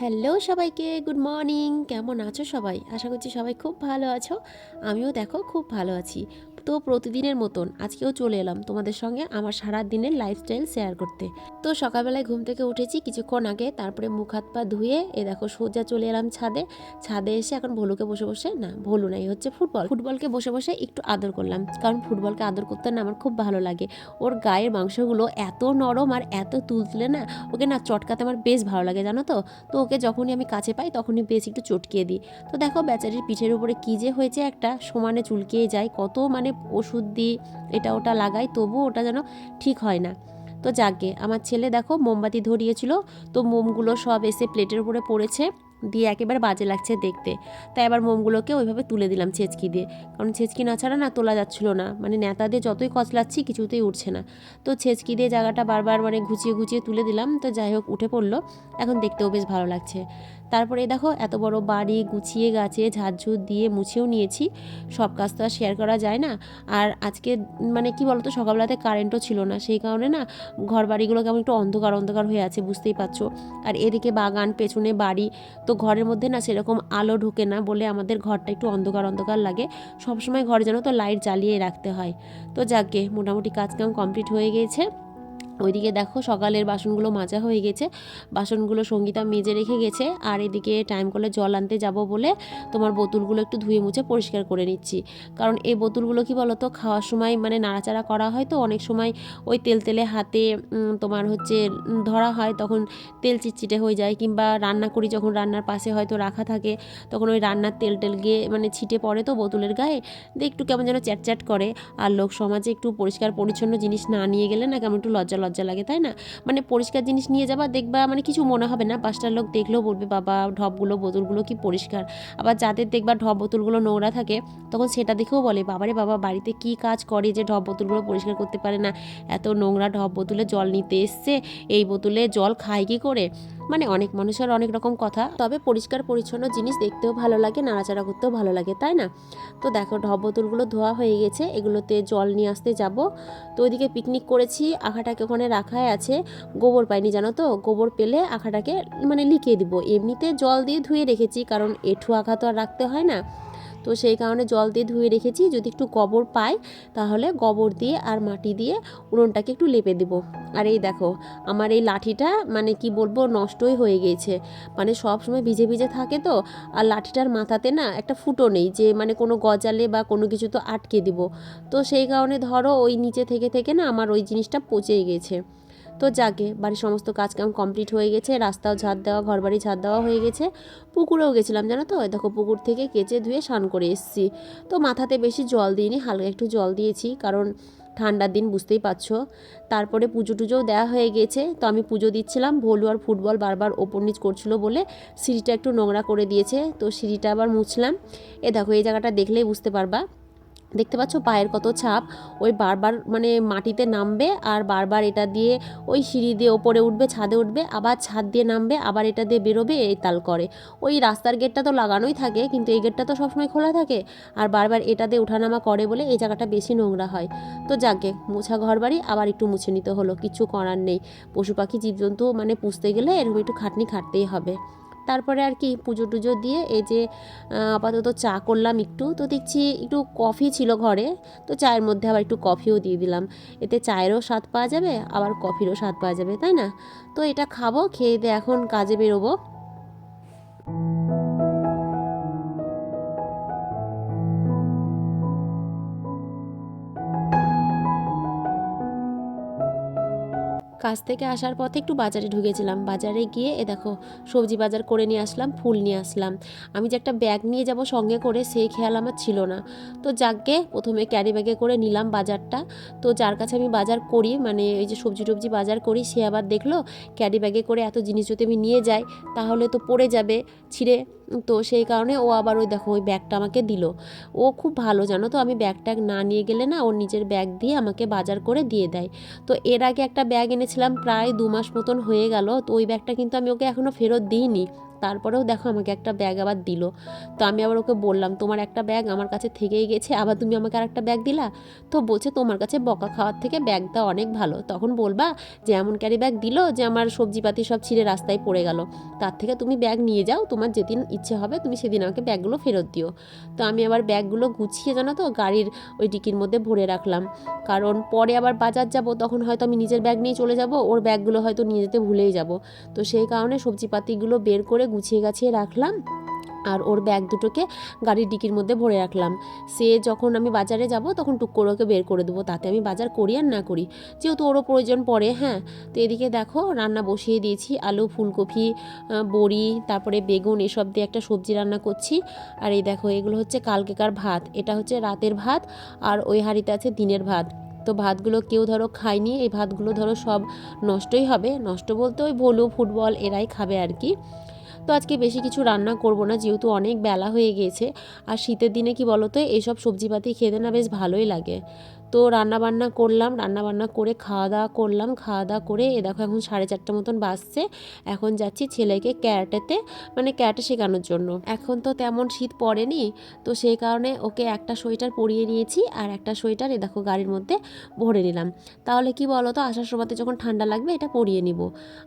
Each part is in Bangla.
হ্যালো সবাইকে, গুড মর্নিং। কেমন আছো সবাই? আশা করছি সবাই খুব ভালো আছো। আমিও দেখো, খুব ভালো আছি। তো প্রতিদিনের মতন আজকেও চলে এলাম তোমাদের সঙ্গে আমার সারা দিনের লাইফস্টাইল শেয়ার করতে। তো সকালবেলায় ঘুম থেকে উঠেছি, কিছুক্ষণ আগে তারপরে মুখ হাত পা ধুয়ে এ দেখো সোজা চলে এলাম ছাদে। ছাদে এসে এখন ভোলুকে বসে বসে, না, ভলু নাই হচ্ছে ফুটবল। ফুটবলকে বসে বসে একটু আদর করলাম, কারণ ফুটবলকে আদর করতে না আমার খুব ভালো লাগে। ওর গায়ের মাংসগুলো এত নরম আর এত তুলতুলে না, ওকে না চটকাতে আমার বেশ ভালো লাগে, জানো তো? তো ওকে যখনই আমি কাছে পাই তখনই বেশ একটু চটকিয়ে দিই। তো দেখো বেচারির পিঠের উপরে কী যে হয়েছে একটা, সমানে চুলকিয়ে যায়, কত মানে ওষুধ দিই, এটা ওটা লাগাই তবু ওটা যেন ঠিক হয় না। তো যাকে, আমার ছেলে দেখো মোমবাতি ধরিয়েছিল, তো মোমগুলো সব এসে প্লেটের উপরে পড়েছে, দিয়ে একেবারে বাজে লাগছে দেখতে। তাই আবার মোমগুলোকে ওইভাবে তুলে দিলাম ছেচকি দিয়ে। কারণ ছেচকি না ছাড়া না তোলা যাচ্ছিল না মানে নেতা দিয়ে যতই কচলাচ্ছি কিছুতেই উঠছে না। তো ছেচকি দিয়ে জায়গাটা বারবার মানে ঘুচিয়ে ঘুচিয়ে তুলে দিলাম, তো যাই হোক উঠে পড়ল, এখন দেখতেও বেশ ভালো লাগছে। তারপরে দেখো এত বড় বাড়ি, গুছিয়ে গাছে ঝাড়ঝুর দিয়ে মুছেও নিয়েছি। সব কাজ তো আর শেয়ার করা যায় না। আর আজকে মানে কি বলতো, সকালবেলাতে কারেন্টও ছিল না। সেই কারণে না ঘর বাড়িগুলো কেমন একটু অন্ধকার অন্ধকার হয়ে আছে, বুঝতেই পারছ। আর এদিকে বাগান, পেছনে বাড়ি, তো ঘরের মধ্যে না সেরকম আলো ঢোকে না বলে আমাদের ঘরটা একটু অন্ধকার অন্ধকার লাগে। সবসময় ঘরে যেন তো লাইট জ্বালিয়ে রাখতে হয়। তো যাকে মোটামুটি কাজ কাম কমপ্লিট হয়ে গিয়েছে ওইদিকে দেখো সকালের বাসনগুলো মাজা হয়ে গেছে। বাসনগুলো সঙ্গীতা মেজে রেখে গেছে। আর এদিকে টাইম করলে জল আনতে যাব বলে তোমার বোতলগুলো একটু ধুয়ে মুছে পরিষ্কার করে নিচ্ছি। কারণ এই বোতলগুলো কি বলতো, খাওয়ার সময় মানে নাড়াচাড়া করা হয় তো, অনেক সময় ওই তেল তেলে হাতে তোমার হচ্ছে ধরা হয়, তখন তেল চিটচিটে হয়ে যায়। কিংবা রান্না করি যখন রান্নার পাশে হয়তো রাখা থাকে, তখন ওই রান্নার তেল টেল গিয়ে মানে ছিটে পড়ে তো বোতলের গায়ে। দিয়ে একটু কেমন যেন চ্যাটচ্যাট করে। আর লোক সমাজে একটু পরিষ্কার পরিচ্ছন্ন জিনিস না নিয়ে গেলে না কেমন একটু লজ্জা লজ্জা লাগে, তাই না? মানে পরিষ্কার জিনিস নিয়ে যাবা, দেখবা মানে কিছু মনে হবে না। পাঁচটার লোক দেখলেও বলবে, বাবা, ঢপগুলো, বোতলগুলো কি পরিষ্কার? আবার যাদের দেখবা ঢপ বোতলগুলো নোংরা থাকে, তখন সেটা দেখেও বলে, বাবারে বাবা, বাড়িতে কি কাজ করে যে ঢপ বোতলগুলো পরিষ্কার করতে পারে না? এত নোংরা ঢপ বোতলে জল নিতে এসছে, এই বোতলে জল খায় কি করে? মানে অনেক মানুষের অনেক রকম কথা, তবে পরিষ্কার পরিচ্ছন্ন জিনিস দেখতেও ভালো লাগে, নাড়াচাড়া করতেও ভালো লাগে, তাই না? তো দেখো ঢপ বোতলগুলো ধোয়া হয়ে গেছে, এগুলোতে জল নিয়ে আসতে যাব। তো ওইদিকে পিকনিক করেছি, আখাটাকে ওখানে রাখাই আছে, গোবর পাইনি, জানো তো? গোবর পেলে আখাটাকে মানে লিখিয়ে দিব। এমনিতে জল দিয়ে ধুয়ে রেখেছি, কারণ এঠু আখা তো আর রাখতে হয় না। তো সেই কারণে জল দিয়ে ধুয়ে রেখেছি। যদি একটু গোবর পাই, তাহলে গোবর দিয়ে আর মাটি দিয়ে উনুনটাকে একটু লেপে দেবো। আর এই দেখো, আমার এই লাঠিটা মানে কি বলব, নষ্টই হয়ে গিয়েছে। মানে সব সময় ভিজে ভিজে থাকে তো, আর লাঠিটার মাথাতে না একটা ফুটো নেই যে মানে কোনো গজালে বা কোনো কিছু তো আটকে দিব। তো সেই কারণে ধরো ওই নিচে থেকে থেকে না আমার ওই জিনিসটা পচেই গেছে। তো যাকে, বাড়ির সমস্ত কাজকাম কমপ্লিট হয়ে গেছে, রাস্তাও ঝাড় দেওয়া ঘর বাড়ি ঝাড় দেওয়া হয়ে গেছে, পুকুরেও গেছিলাম জানো তো? দেখো পুকুর থেকে কেচে ধুয়ে স্নান করে এসেছি। তো মাথাতে বেশি জল দিইনি, হালকা একটু জল দিয়েছি, কারণ ঠান্ডার দিন বুঝতেই পারছ। তারপরে পুজো টুজোও দেওয়া হয়ে গেছে, তো আমি পুজো দিচ্ছিলাম, ভলু আর ফুটবল বারবার ওপর নিচ করছিল বলে সিঁড়িটা একটু নোংরা করে দিয়েছে, তো সিঁড়িটা আবার মুছলাম। এ দেখো, এই জায়গাটা দেখলেই বুঝতে পারবা। দেখতে পাচ্ছ পায়ের কত ছাপ, ওই বারবার মানে মাটিতে নামবে আর বারবার এটা দিয়ে ওই সিঁড়ি দিয়ে ওপরে উঠবে, ছাদে উঠবে, আবার ছাদ দিয়ে নামবে, আবার এটা দিয়ে বেরোবে, এই তাল করে। ওই রাস্তার গেটটা তো লাগানোই থাকে, কিন্তু এই গেটটা তো সবসময় খোলা থাকে আর বারবার এটা দিয়ে ওঠানামা করে বলে এই জায়গাটা বেশি নোংরা হয়। তো যাকে, মোছা ঘর বাড়ি আবার একটু মুছে নিতে হলো, কিছু করার নেই। পশু পাখি, জীবজন্তু মানে পুষতে গেলে এরকম একটু খাটনি খাটতেই হবে। তারপরে আর কি পুজো টুজো দিয়ে এই যে আপাতত চা করলাম একটু। তো দেখছি একটু কফি ছিল ঘরে, তো চায়ের মধ্যে আবার একটু কফিও দিয়ে দিলাম। এতে চায়েরও স্বাদ পাওয়া যাবে, আবার কফিরও স্বাদ পাওয়া যাবে, তাই না? তো এটা খাব, খেয়ে দিয়ে এখন কাজে বেরোবো। কাজ থেকে আসার পথে একটু বাজারে ঢুকেছিলাম। বাজারে গিয়ে, এ দেখো, সবজি বাজার করে নিয়ে আসলাম, ফুল নিয়ে আসলাম। আমি যে একটা ব্যাগ নিয়ে যাব সঙ্গে করে, সেই খেয়াল আমার ছিল না। তো যাকে প্রথমে ক্যারি ব্যাগে করে নিলাম বাজারটা। তো যার কাছে আমি বাজার করি মানে এই যে সবজি টবজি বাজার করি, সে আবার দেখল, ক্যারি ব্যাগে করে এত জিনিস যদি আমি নিয়ে যাই, তাহলে তো পড়ে যাবে, ছিঁড়ে তো সেই কারণে ও আবার ওই দেখো, ওই ব্যাগটা আমাকে দিল। ও খুব ভালো, জানো তো? আমি ব্যাগ ট্যাগ না নিয়ে গেলে না, ওর নিজের ব্যাগ দিয়ে আমাকে বাজার করে দিয়ে দেয়। তো এর আগে একটা ব্যাগ এনেছিলাম, প্রায় দু মাস মতন হয়ে গেল। তো ওই ব্যাগটা কিন্তু আমি ওকে এখনও ফেরত দিইনি। তারপরেও দেখো আমাকে একটা ব্যাগ আবার দিল। তো আমি আবার ওকে বললাম, তোমার একটা ব্যাগ আমার কাছে থেকেই গেছে, আবার তুমি আমাকে আর একটা ব্যাগ দিলা? তো বলছে, তোমার কাছে বকা খাওয়ার থেকে ব্যাগটা অনেক ভালো। তখন বলবা যে, এমন ক্যারি ব্যাগ দিল যে, আমার সবজিপাতি সব ছিঁড়ে রাস্তায় পড়ে গেল। তার থেকে তুমি ব্যাগ নিয়ে যাও, তোমার যেদিন ইচ্ছে হবে তুমি সেদিন আমাকে ব্যাগগুলো ফেরত দিও। তো আমি আবার ব্যাগগুলো গুছিয়ে, জানো তো, গাড়ির ওই ডিকির মধ্যে ভরে রাখলাম। কারণ পরে আবার বাজার যাব, তখন হয়তো আমি নিজের ব্যাগ নিয়ে চলে যাব, ওর ব্যাগগুলো হয়তো নিয়ে যেতে ভুলেই যাব। তো সেই কারণে সবজিপাতিগুলো বের করে গুছিয়ে গাছিয়ে রাখলাম আর ওর ব্যাগ দুটোকে গাড়ির ডিকির মধ্যে ভরে রাখলাম। সে যখন আমি বাজারে যাব, তখন টুক করে ওকে বের করে দেবো। তাতে আমি বাজার করি আর না করি। যেহেতু ওরও প্রয়োজন পড়ে হ্যাঁ। তো এদিকে দেখো, রান্না বসিয়ে দিয়েছি। আলু, ফুলকপি বড়ি, তারপরে বেগুন এসব দিয়ে একটা সবজি রান্না করছি। আর এই দেখো, এগুলো হচ্ছে কালকেকার ভাত। এটা হচ্ছে রাতের ভাত আর ওই হাঁড়িতে আছে দিনের ভাত। তো ভাতগুলো কেউ ধরো খায়নি, এই ভাতগুলো ধরো সব নষ্টই হবে। নষ্ট বলতে ওই ভলু, ফুটবল এরাই খাবে আর কি। তো আজকে বেশি কিছু রান্না করব না, যেহেতু অনেক বেলা হয়ে গিয়েছে আর শীতের দিনে কি বলতো এইসব সবজিপাতি খেতে না বেশ ভালোই লাগে। তো রান্না বান্না করলাম রান্না বান্না করে খাওয়া দাওয়া করলাম খাওয়া দাওয়া করে এ দেখো এখন সাড়ে চারটে মতন বাজছে, এখন যাচ্ছি ছেলেকে ক্যারাটেতে মানে ক্যারাটে শেখানোর জন্য। এখন তো তেমন শীত পড়েনি, তো সেই কারণে ওকে একটা সোয়েটার পরিয়ে নিয়েছি আর একটা সোয়েটার এ দেখো গাড়ির মধ্যে ভরে নিলাম। তাহলে কি বলো তো আসার সময়তে যখন ঠান্ডা লাগবে এটা পরিয়ে নিব।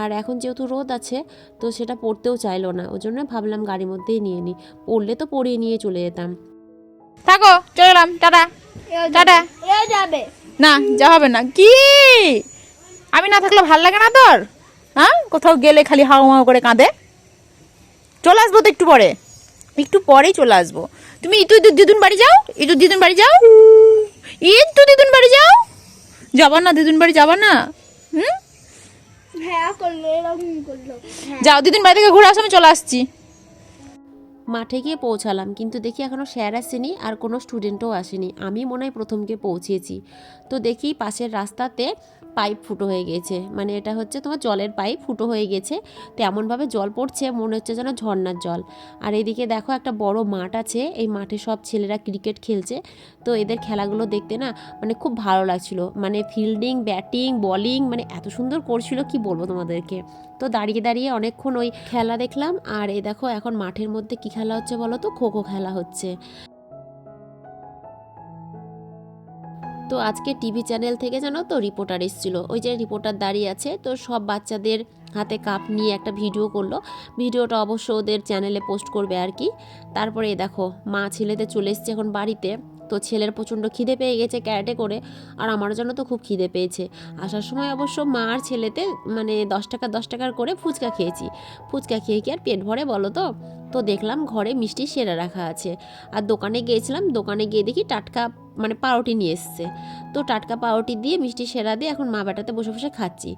আর এখন যেহেতু রোদ আছে, তো সেটা পরতেও চাইলো না, ওই জন্য ভাবলাম গাড়ির মধ্যেই নিয়ে নিই পরলে তো পরিয়ে নিয়ে চলে যেতাম। থাকো চলে এলাম টাটা। টাটা। যাবে। না যা হবে না। কি? আমি না থাকলে ভালো লাগে না তোর? হ্যাঁ? কোথাও গেলে খালি হাও মাও করে কাঁদে। চলে আসব তো একটু পরে। একটু পরেই চলে আসব। তুমি ইতু দিদুন বাড়ি যাও? ইতু দিদুন বাড়ি যাও? ইতু দিদুন বাড়ি যাও? যাবা না দিদুন বাড়ি যাবা না। হুম? হ্যাঁ হ্যাঁ। যাও দিদুন বাড়ি থেকে ঘুরে আসো আমি চলে আসছি। মাঠে গিয়ে পৌঁছালাম, কিন্তু দেখি এখনও স্যার আসেনি আর কোনো স্টুডেন্টও আসেনি। আমি মনে হয় প্রথমকে পৌঁছেছি। তো দেখি পাশের রাস্তাতে পাইপ ফুটো হয়ে গেছে। মানে এটা হচ্ছে তোমার জলের পাইপ ফুটো হয়ে গেছে। তো এমনভাবে জল পড়ছে, মনে হচ্ছে যেন ঝর্ণার জল। আর এদিকে দেখো একটা বড় মাঠ আছে, এই মাঠে সব ছেলেরা ক্রিকেট খেলছে। তো এদের খেলাগুলো দেখতে না মানে খুব ভালো লাগছিল। মানে ফিল্ডিং, ব্যাটিং, বলিং মানে এত সুন্দর করছিল, কি বলব তোমাদেরকে? তো দাঁড়িয়ে দাঁড়িয়ে অনেকক্ষণ ওই খেলা দেখলাম। আর এই দেখো এখন মাঠের মধ্যে কি খেলা হচ্ছে বলো তো? খো খো খেলা হচ্ছে। তো আজকে টিভি চ্যানেল থেকে জানো তো রিপোর্টার এসেছিল। ওই যে রিপোর্টার দাঁড়িয়ে আছে, তো সব বাচ্চাদের হাতে কাপ নিয়ে একটা ভিডিও করল। ভিডিওটা অবশ্য ওদের চ্যানেলে পোস্ট করবে আর কি। তারপরে দেখো, মা ছেলেতে চলে এসছে এখন বাড়িতে। তো ছেলের প্রচণ্ড খিদে পেয়ে গেছে ক্যারেটে করে, আর আমার জন্য তো খুব খিদে পেয়েছে। আসার সময় অবশ্য মা আর ছেলেতে মানে দশ টাকা, দশ টাকার করে ফুচকা খেয়েছি। ফুচকা খেয়ে কি আর পেট ভরে বলো তো? তো দেখলাম ঘরে মিষ্টি সেরা রাখা আছে। আর দোকানে গিয়েছিলাম, দোকানে গিয়ে দেখি টাটকা মানে পাউরুটি নিয়ে এসছে। তো টাটকা পাউরুটি দিয়ে, মিষ্টি সেরা দিয়ে এখন মা বেটাতে বসে বসে খাচ্ছি।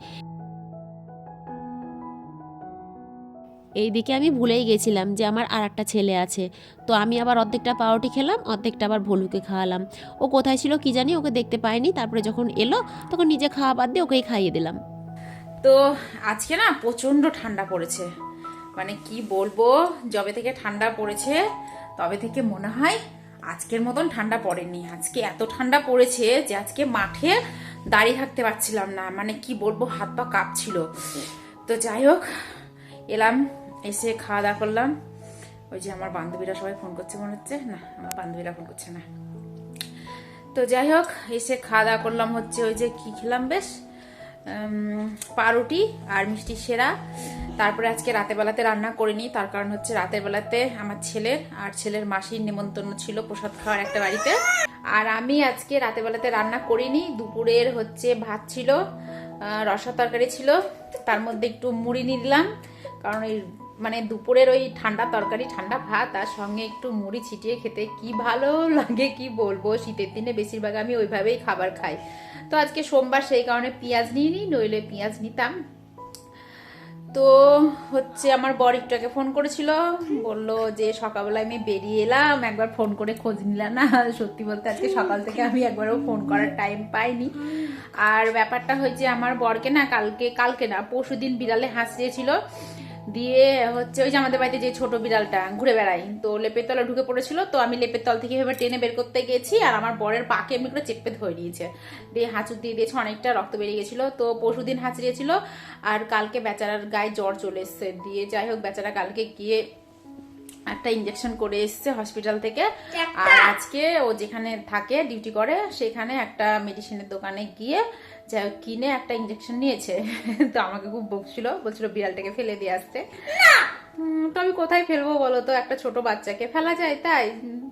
এইদিকে আমি ভুলেই গেছিলাম যে আমার আর একটা ছেলে আছে। তো আমি আবার অর্ধেকটা পাউরুটি খেলাম, অর্ধেকটা আবার ভলুকে খাওয়ালাম। ও কোথায় ছিল কি জানি, ওকে দেখতে পাইনি। তারপরে যখন এলো, তখন নিজে খাওয়া বাদ দিয়ে ওকেই খাইয়ে দিলাম। তো আজকে না প্রচণ্ড ঠান্ডা পড়েছে। মানে কি বলব, যবে থেকে ঠান্ডা পড়েছে, তবে থেকে মনে হয় আজকের মতন ঠান্ডা পড়েনি। আজকে এত ঠান্ডা পড়েছে যে আজকে মাঠে দাঁড়িয়ে থাকতে পারছিলাম না। মানে কি বলব, হাত পা কাঁপছিল। তো যাই হোক, এলাম, এসে খাওয়া দাওয়া করলাম। ওই যে আমার বান্ধবীরা সবাই ফোন করছে মনে হচ্ছে। না, আমার বান্ধবীরা ফোন করছে না। তো যাই হোক, এসে খাওয়া দাওয়া করলাম হচ্ছে ওই যে কি খেলাম বেশ? পাউরুটি আর মিষ্টি সেরা। তারপরে আজকে রাতের বেলাতে রান্না করিনি, তার কারণ হচ্ছে রাতের বেলাতে আমার ছেলের আর ছেলের মাসির নিমন্ত্রণ ছিল প্রসাদ খাওয়ার একটা বাড়িতে। আর আমি আজকে রাতের বেলাতে রান্না করিনি, দুপুরের হচ্ছে ভাত ছিল রসা তরকারি ছিল, তার মধ্যে একটু মুড়ি নিলাম, কারণ এই মানে দুপুরের ওই ঠান্ডা তরকারি, ঠান্ডা ভাত আর সঙ্গে একটু মুড়ি ছিটিয়ে খেতে কি ভালো লাগে কি বলব, শীতের দিনে বেশিরভাগ আমি ওইভাবেই খাবার খাই। তো আজকে সোমবার সেই কারণে পেঁয়াজ নিয়ে নিই, নইলে পেঁয়াজ নিতাম। তো হচ্ছে আমার বর একটুকে ফোন করেছিল, বলল যে সকালবেলা আমি বেরিয়ে এলাম, একবার ফোন করে খোঁজ নিলাম না, সত্যি বলতে আজকে সকাল থেকে আমি একবারও ফোন করার টাইম পাইনি। আর ব্যাপারটা হয়েছে, আমার বরকে না কালকে কালকে না পরশু দিন বিড়ালে হাসিয়েছিল দিয়ে হচ্ছে ওই যে আমাদের বাড়িতে যে ছোট বিড়ালটা ঘুরে বেড়াই তো লেপের তলা ঢুকে পড়েছিল, তো আমি লেপের তল থেকে এভাবে টেনে বের করতে গেছি, আর আমার বরের পাকে আমি করে চেপে ধরে নিয়েছে। দিয়ে হাঁচুর দিয়ে দিয়েছে, অনেকটা রক্ত বেরিয়ে গেছিল, তো পরশু দিন হাঁচড়িয়েছিল, আর কালকে বেচারার গায়ে জ্বর চলে এসছে। দিয়ে যাই হোক, বেচারা কালকে গিয়ে একটা ইঞ্জেকশন করে এসছে হসপিটাল থেকে। আর আজকে ও যেখানে থাকে ডিউটি করে সেখানে একটা মেডিসিনের দোকানে গিয়ে যা কিনে একটা ইঞ্জেকশন নিয়েছে। তো আমাকে খুব বকছিল বলছিল বিড়ালটাকে ফেলে দিয়ে আসতে। তো আমি কোথায় ফেলব বলো তো? একটা ছোট বাচ্চাকে ফেলা যায় তাই।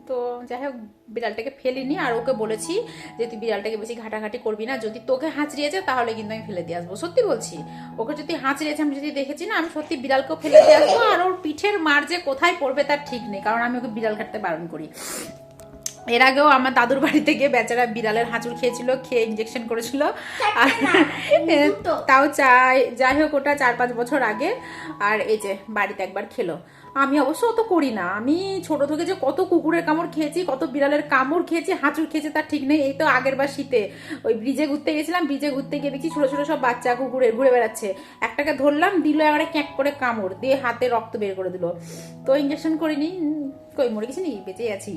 তো যাই হোক বিড়ালটাকে ফেলিনি। আর ওকে বলেছি যে তুই বিড়ালটাকে বেশি ঘাটাঘাটি করবি না। যদি তোকে হাঁচড়িয়েছে তাহলে কিন্তু আমি ফেলে দিয়ে আসব। সত্যি বলছি ওকে যদি হাঁচড়িয়েছে আমি যদি দেখেছি না আমি সত্যি বিড়ালকেও ফেলে দিয়ে আসব। আর ওর পিঠের মার যে কোথায় পড়বে তার ঠিক নেই কারণ আমি ওকে বিড়াল কাটতে বারণ করি। এর আগেও আমার দাদুর বাড়িতে গিয়ে বেচারা বিড়ালের হাঁচুর খেয়েছিল খেয়ে ইঞ্জেকশন করেছিল। আর তাও চাই যাই হোক ওটা চার পাঁচ বছর আগে। আর এই যে বাড়িতে একবার খেলো। আমি অবশ্য অত করি না। আমি ছোট থেকে যে কত কুকুরের কামড় খেয়েছি, কত বিড়ালের কামড় খেয়েছি, হাঁচুর খেয়েছি তার ঠিক নেই। এই তো আগের বার শীতে ওই ব্রিজে ঘুরতে গেছিলাম, ব্রিজে ঘুরতে গিয়ে দেখছি ছোট ছোট সব বাচ্চা কুকুরের ঘুরে বেড়াচ্ছে। একটাকে ধরলাম, দিল এবারে ক্যাক করে কামড় দিয়ে হাতে রক্ত বের করে দিল। তো ইঞ্জেকশন করিনি। কই, মরে গেছি নাকি বেঁচে আছি।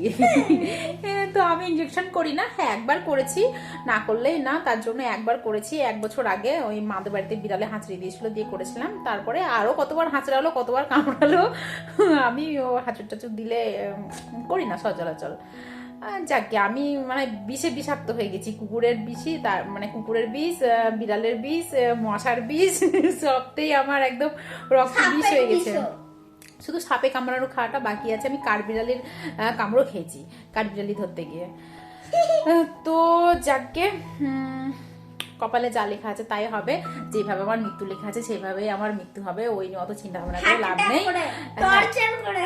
তো আমি ইঞ্জেকশন করি না। হ্যাঁ একবার করেছি। না করলেই না, তার জন্য একবার করেছি। এক বছর আগে ওই মাদের বাড়িতে বিড়ালে হাঁচড়ি দিয়েছিল, দিয়ে করেছিলাম। তারপরে আরও কতবার হাঁচড়ালো, কতবার কামড়ালো আমি ও হাঁচুর টাচুর দিলে করি না আহ, যাকে আমি মানে বিষে বিষাক্ত হয়ে গেছি। কুকুরের বিষই তার মানে কুকুরের বিষ বিড়ালের বিষ মশার বিষ সবতেই আমার একদম রক্ত বিষ হয়ে গেছে। শুধু সাপে কামড়ানো খাওয়াটা বাকি আছে। আমি কাঠবিড়ালির কামড়ও খেয়েছি কাঠবিড়ালি ধরতে গিয়ে। তো যাকে কপালে যা লেখা আছে তাই হবে। যেভাবে আমার মৃত্যু লেখা আছে সেভাবেই আমার মৃত্যু হবে। ওই নিয়ে অত চিন্তা ভাবনা করে লাভ নেই।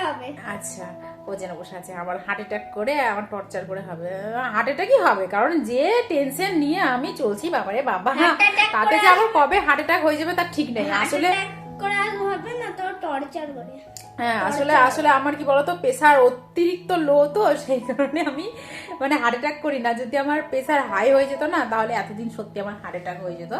হবে। আচ্ছা ও যেন বসে আছে আমার হার্ট অ্যাটাক করে আমার টর্চার করে হবে। হার্ট অ্যাটাকই হবে কারণ যে টেনশন নিয়ে আমি চলছি বাবারে বাবা attack তাতে যে আমার কবে হার্ট অ্যাটাক হয়ে যাবে তার ঠিক নেই। আসলে হবে না তো টর্চার করে। হ্যাঁ আসলে আসলে আমার কি বলতো প্রেসার অতিরিক্ত লো তো সেই কারণে আমি মানে হার্ট অ্যাটাক করি না। যদি আমার প্রেসার হাই হয়ে যেত না, তাহলে এতদিন সত্যি আমার হার্ট অ্যাটাক হয়ে যেত।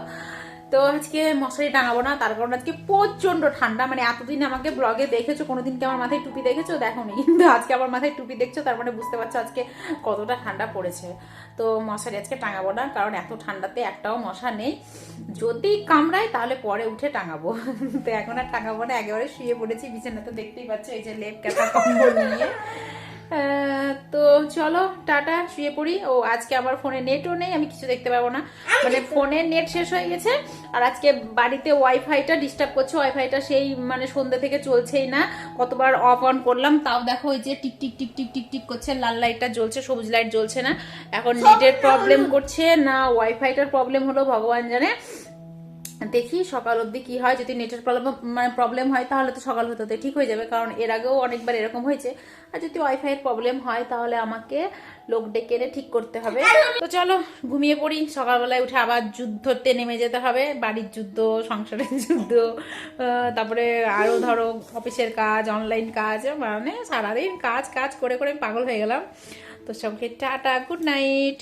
তো আজকে মশারি টাঙাবো না, তার কারণ আজকে প্রচণ্ড ঠান্ডা। মানে এতদিন আমাকে ব্লগে দেখেছ, কোনোদিন কি আমার মাথায় টুপি দেখেছ? দেখো নি কিন্তু আজকে আমার মাথায় টুপি দেখছ, তার মানে বুঝতে পারছ আজকে কতটা ঠান্ডা পড়েছে। তো মশারি আজকে টাঙাবো না, কারণ এত ঠান্ডাতে একটাও মশা নেই। যদি কামড়ায়, তাহলে পরে উঠে টাঙাবো। তো এখন আর টাঙাবো না, একেবারে শুয়ে পড়েছি, বিছানাতে দেখতেই পাচ্ছ এই যে লেপ কাটা কম্বল নিয়ে। তো চলো টাটা শুয়ে পড়ি। ও আজকে আমার ফোনে নেটও নেই আমি কিছু দেখতে পাবো না। মানে ফোনে নেট শেষ হয়ে গেছে আর আজকে বাড়িতে ওয়াইফাইটা ডিস্টার্ব করছে ওয়াইফাইটা সেই মানে সন্ধ্যে থেকে চলছেই না। কতবার অফ অন করলাম তাও দেখো ওই যে tick tick tick tick tick tick করছে লাল লাইটটা জ্বলছে সবুজ লাইট জ্বলছে না। এখন নেটের প্রবলেম করছে না ওয়াইফাইটার প্রবলেম হলো ভগবান জানে। দেখি সকাল অবধি কি হয়। যদি নেটের প্রবলেম মানে প্রবলেম হয়, তাহলে তো সকাল হতে হতে ঠিক হয়ে যাবে, কারণ এর আগেও অনেকবার এরকম হয়েছে। আর যদি ওয়াইফাই এর প্রবলেম হয়, তাহলে আমাকে লোক ডেকে এনে ঠিক করতে হবে। তো চলো, ঘুমিয়ে পড়ি। সকালবেলায় উঠে আবার যুদ্ধতে নেমে যেতে হবে। বাড়ির যুদ্ধ, সংসারের যুদ্ধ তারপরে আরও ধরো অফিসের কাজ অনলাইন কাজ মানে সারাদিন কাজ কাজ করে করে পাগল হয়ে গেলাম। তো সবকে টাটা গুড নাইট